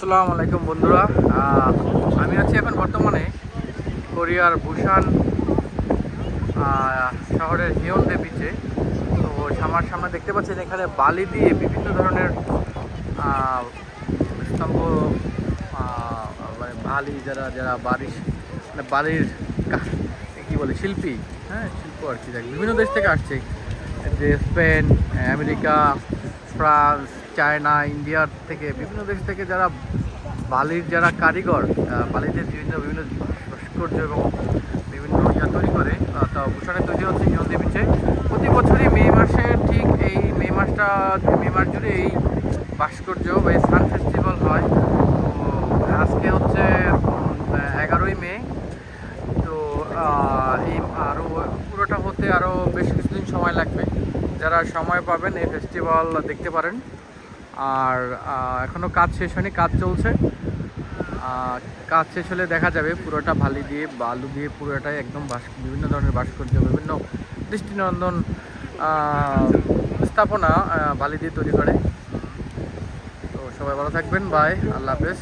আসসালামু আলাইকুম বন্ধুরা। আমি আছি এখন বর্তমানে কোরিয়ার বুসান শহরের হিয়ন্ডে বিচে তো আমার সামনে দেখতে পাচ্ছেন এখানে বালি দিয়ে বিভিন্ন ধরনের স্তম্ভ মানে বালি যারা যারা বাড়ির মানে বালির কী বলে, শিল্পী হ্যাঁ শিল্প আর কি বিভিন্ন দেশ থেকে আসছে। যে স্পেন, আমেরিকা, ফ্রান্স চায়না, ইন্ডিয়ার থেকে, বিভিন্ন দেশ থেকে যারা বালির যারা কারিগর বালিতে বিভিন্ন বিভিন্ন ভাস্কর্য এবং বিভিন্ন ইয়া তৈরি করে তা ভূষণে তৈরি হচ্ছে হিয়ন্দি বিচে প্রতি বছরই মে মাসে ঠিক এই মে মাসটা, মে মাস জুড়ে এই ভাস্কর্য বা এই সান ফেস্টিভ্যাল হয়। তো আজকে হচ্ছে এগারোই মে। তো এই আরও পুরোটা হতে আরও বেশ কিছুদিন সময় লাগবে। যারা সময় পাবেন এই ফেস্টিভ্যাল দেখতে পারেন। আর এখনও এখনও কাজ শেষ হয়নি, কাজ চলছে। কাজ শেষ হলে দেখা যাবে, পুরোটা ভালি দিয়ে, বালু দিয়ে পুরোটাই একদম বিভিন্ন ধরনের ভাস্কর্য, বিভিন্ন দৃষ্টিনন্দন স্থাপনা বালি দিয়ে তৈরি করে। তো সবাই ভালো থাকবেন, বাই, আল্লাহ হাফেজ।